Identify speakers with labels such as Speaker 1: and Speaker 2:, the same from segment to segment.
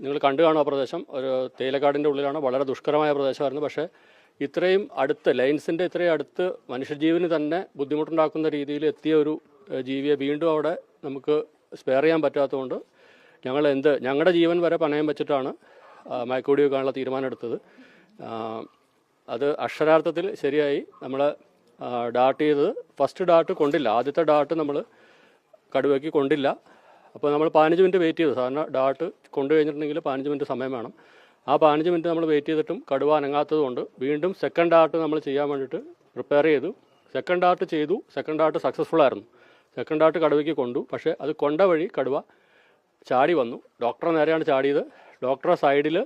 Speaker 1: നിങ്ങൾ കണ്ടു കാണും ആ പ്രദേശം. ഒരു തേയിലക്കാടിന്റെ ഉള്ളിലാണ്. വളരെ ദുഷ്കരമായ പ്രദേശമായിരുന്നു. പക്ഷേ ഇത്രയും അടുത്ത് ലൈൻസിന്റെ ഇത്രയും അടുത്ത് മനുഷ്യജീവന് തന്നെ ബുദ്ധിമുട്ടുണ്ടാക്കുന്ന രീതിയിൽ എത്തിയ ഒരു ജീവിയെ വീണ്ടും അവിടെ നമുക്ക് സ്പെയർ ചെയ്യാൻ പറ്റാത്തതുകൊണ്ട് ഞങ്ങൾ എന്ത് ഞങ്ങളുടെ ജീവൻ വരെ പണയം വെച്ചിട്ടാണ് മയക്കോടി വെക്കാനുള്ള തീരുമാനം എടുത്തത്. അത് അക്ഷരാർത്ഥത്തിൽ ശരിയായി നമ്മൾ ഡാർട്ട് ചെയ്തത്. ഫസ്റ്റ് ഡാർട്ട് കൊണ്ടില്ല. ആദ്യത്തെ ഡാർട്ട് നമ്മൾ കടുവയ്ക്ക് കൊണ്ടില്ല. അപ്പോൾ നമ്മൾ പതിനഞ്ച് മിനിറ്റ് വെയിറ്റ് ചെയ്തു. സാധാരണ ഡാട്ട് കൊണ്ടു കഴിഞ്ഞിട്ടുണ്ടെങ്കിൽ പതിനഞ്ച് മിനിറ്റ് സമയം വേണം. ആ പതിനഞ്ച് മിനിറ്റ് നമ്മൾ വെയിറ്റ് ചെയ്തിട്ടും കടുവ അനങ്ങാത്തതുകൊണ്ട് വീണ്ടും സെക്കൻഡ് ഡാട്ട് നമ്മൾ ചെയ്യാൻ വേണ്ടിയിട്ട് പ്രിപ്പയർ ചെയ്തു. സെക്കൻഡ് ഡാട്ട് ചെയ്തു. സെക്കൻഡ് ഡാട്ട് സക്സസ്ഫുൾ ആയിരുന്നു. സെക്കൻഡ് ഡാട്ട് കടുവയ്ക്ക് കൊണ്ടു. പക്ഷേ അത് കൊണ്ട വഴി കടുവ ചാടി വന്നു. ഡോക്ടറെ നേരെയാണ് ചാടിയത്. ഡോക്ടറെ സൈഡിൽ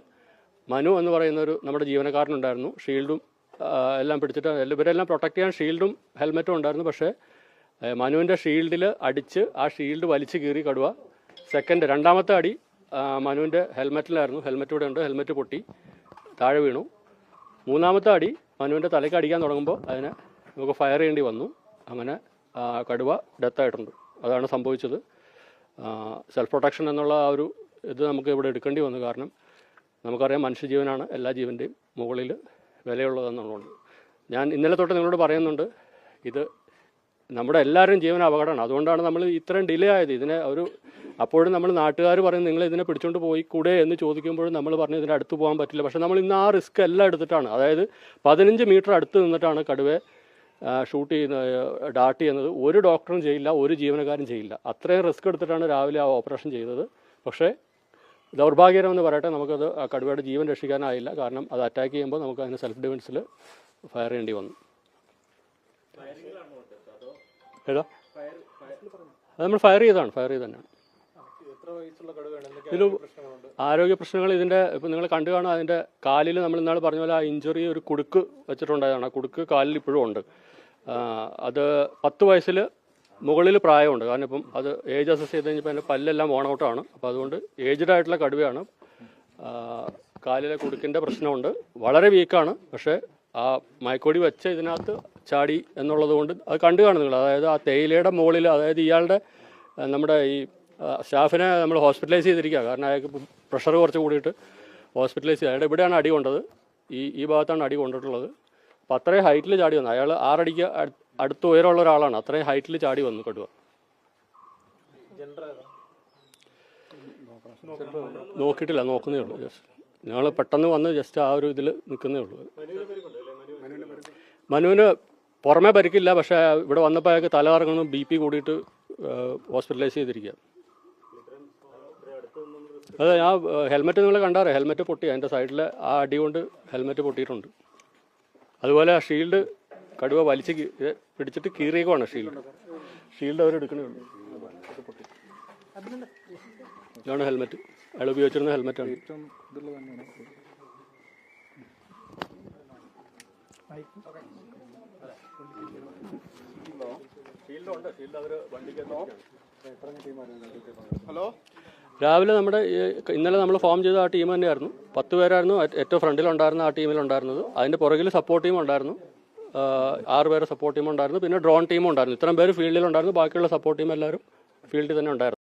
Speaker 1: മനു എന്ന് പറയുന്ന ഒരു നമ്മുടെ ജീവനക്കാരനുണ്ടായിരുന്നു ഷീൽഡും എല്ലാം പിടിച്ചിട്ട് ഇവരെല്ലാം പ്രൊട്ടക്ട് ചെയ്യാൻ ഷീൽഡും ഹെൽമെറ്റും ഉണ്ടായിരുന്നു. പക്ഷേ മനുവിന്റെ ഷീൽഡിൽ അടിച്ച് ആ ഷീൽഡ് വലിച്ചു കീറി കടുവ. സെക്കൻഡ് രണ്ടാമത്തെ അടി മനുവിന്റെ ഹെൽമെറ്റിലായിരുന്നു. ഹെൽമെറ്റ് ഇവിടെ ഉണ്ട്. ഹെൽമെറ്റ് പൊട്ടി താഴെ വീണു. മൂന്നാമത്തെ അടി മനുവിന്റെ തലയ്ക്ക് അടിക്കാൻ തുടങ്ങുമ്പോൾ അതിനെ നമുക്ക് ഫയർ ചെയ്യേണ്ടി വന്നു. അങ്ങനെ കടുവ ഡെത്തായിട്ടുണ്ട് അതാണ് സംഭവിച്ചത്. സെൽഫ് പ്രൊട്ടക്ഷൻ എന്നുള്ള ആ ഒരു ഇത് നമുക്ക് ഇവിടെ എടുക്കേണ്ടി വന്നു. കാരണം നമുക്കറിയാം മനുഷ്യജീവനാണ് എല്ലാ ജീവന്റെയും മുകളിൽ വിലയുള്ളതെന്നുള്ളതുകൊണ്ട്. ഞാൻ ഇന്നലെ തൊട്ട് നിങ്ങളോട് പറയുന്നുണ്ട് ഇത് നമ്മുടെ എല്ലാവരും ജീവൻ അപകടമാണ്. അതുകൊണ്ടാണ് നമ്മൾ ഇത്രയും ഡിലേ ആയത്. ഇതിനെ ഒരു അപ്പോഴും നമ്മൾ നാട്ടുകാർ പറയും നിങ്ങൾ ഇതിനെ പിടിച്ചോണ്ട് പോയി കൂടെ എന്ന് ചോദിക്കുമ്പോഴും നമ്മൾ പറഞ്ഞു ഇതിന്റെ അടുത്ത് പോകാൻ പറ്റില്ല. പക്ഷേ നമ്മൾ ഇന്ന് ആ റിസ്ക് എല്ലാം എടുത്തിട്ടാണ്. അതായത് പതിനഞ്ച് മീറ്റർ അടുത്ത് നിന്നിട്ടാണ് കടുവയെ ഷൂട്ട് ചെയ്യുന്ന ഡാട്ട് ചെയ്യുന്നത്. ഒരു ഡോക്ടറും ചെയ്യില്ല ഒരു ജീവനക്കാരും ചെയ്യില്ല. അത്രയും റിസ്ക് എടുത്തിട്ടാണ് രാവിലെ ആ ഓപ്പറേഷൻ ചെയ്തത്. പക്ഷേ ദൗർഭാഗ്യകരമെന്ന് പറയട്ടെ നമുക്കത് കടുവയുടെ ജീവൻ രക്ഷിക്കാനായില്ല. കാരണം അത് അറ്റാക്ക് ചെയ്യുമ്പോൾ നമുക്ക് അതിന് സെൽഫ് ഡിഫൻസിൽ ഫയർ ചെയ്യേണ്ടി വന്നു. ഏതാ? അത് നമ്മൾ ഫയർ ചെയ്തതാണ് ഫയർ ചെയ്ത് തന്നെയാണ്. ഇതിൽ ആരോഗ്യ പ്രശ്നങ്ങൾ ഇതിന്റെ ഇപ്പം നിങ്ങൾ കണ്ടു കാണും അതിന്റെ കാലിൽ നമ്മൾ ഇന്നാൾ പറഞ്ഞ പോലെ ആ ഇഞ്ചുറി ഒരു കുടുക്ക് വെച്ചിട്ടുണ്ടായതാണ്. ആ കുടുക്ക് കാലിൽ ഇപ്പോഴും ഉണ്ട്. അത് പത്ത് വയസ്സിൽ മുകളിൽ പ്രായമുണ്ട്. കാരണം ഇപ്പം അത് ഏജ് അസസ് ചെയ്ത് കഴിഞ്ഞപ്പോൾ അതിന്റെ പല്ലെല്ലാം ഓണൗട്ടാണ് ഔട്ടാണ് അപ്പോൾ അതുകൊണ്ട് ഏജ്ഡ് ആയിട്ടുള്ള കടുവയാണ്. കാലിലെ കുടുക്കിന്റെ പ്രശ്നമുണ്ട്. വളരെ വീക്കാണ് പക്ഷേ ആ മയക്കൊടി വെച്ച ഇതിനകത്ത് ചാടി എന്നുള്ളത് കൊണ്ട് അത് കണ്ടു കാണുന്നു അതായത് ആ തേയിലയുടെ മുകളിൽ അതായത് ഇയാളുടെ നമ്മുടെ ഈ സ്റ്റാഫിനെ നമ്മൾ ഹോസ്പിറ്റലൈസ് ചെയ്തിരിക്കുക. കാരണം അയാൾക്ക് പ്രഷർ കുറച്ച് കൂടിയിട്ട് ഹോസ്പിറ്റലൈസ് ചെയ്ത് അയാളുടെ ഇവിടെയാണ് അടി കൊണ്ടത്. ഈ ഈ ഭാഗത്താണ് അടി കൊണ്ടിട്ടുള്ളത്. അപ്പോൾ അത്രയും ഹൈറ്റിൽ ചാടി വന്നു. അയാൾ ആറടിക്ക് അടു- അടുത്ത് ഉയരമുള്ള ഒരാളാണ്. അത്രയും ഹൈറ്റിൽ ചാടി വന്നു കടുവ. നോക്കിയിട്ടില്ല നോക്കുന്നേ ഉള്ളൂ. ജസ്റ്റ് ഞങ്ങൾ പെട്ടെന്ന് വന്ന് ജസ്റ്റ് ആ ഒരു ഇതിൽ നിൽക്കുന്നേ ഉള്ളൂ. മനുവിന് പുറമേ പരിക്കില്ല പക്ഷേ ഇവിടെ വന്നപ്പോൾ അയാൾക്ക് തലകറങ്ങുന്നു ബി പി കൂടിയിട്ട് ഹോസ്പിറ്റലൈസ് ചെയ്തിരിക്കുക അതെ ആ ഹെൽമെറ്റ് നിങ്ങൾ കണ്ടാറേ ഹെൽമെറ്റ് പൊട്ടി അതിന്റെ സൈഡിൽ ആ അടി കൊണ്ട് ഹെൽമെറ്റ് പൊട്ടിയിട്ടുണ്ട്. അതുപോലെ ആ ഷീൽഡ് കടുവ വലിച്ച് പിടിച്ചിട്ട് കീറിയേക്കുവാണ് ഷീൽഡ് ഷീൽഡ് അവരെടുക്കണേ. ഇതാണ് ഹെൽമെറ്റ് അയാൾ ഉപയോഗിച്ചിരുന്ന ഹെൽമെറ്റാണ്
Speaker 2: ഏറ്റവും ഇതുള്ളത് തന്നെയാണ് ഹലോ
Speaker 1: രാവിലെ നമ്മുടെ ഇന്നലെ നമ്മൾ ഫോം ചെയ്ത ആ ടീം തന്നെയായിരുന്നു. പത്ത് പേരായിരുന്നു. ഏറ്റവും ഫ്രണ്ടിലുണ്ടായിരുന്ന ആ ടീമിലുണ്ടായിരുന്നത് അതിന്റെ പുറകിൽ സപ്പോർട്ട് ടീം ഉണ്ടായിരുന്നു. ആറ് പേരെ സപ്പോർട്ട് ടീം ഉണ്ടായിരുന്നു. പിന്നെ ഡ്രോൺ ടീം ഉണ്ടായിരുന്നു. ഇത്രയും പേര് ഫീൽഡിലുണ്ടായിരുന്നു ബാക്കിയുള്ള സപ്പോർട്ട് ടീം എല്ലാവരും ഫീൽഡിൽ തന്നെ ഉണ്ടായിരുന്നു.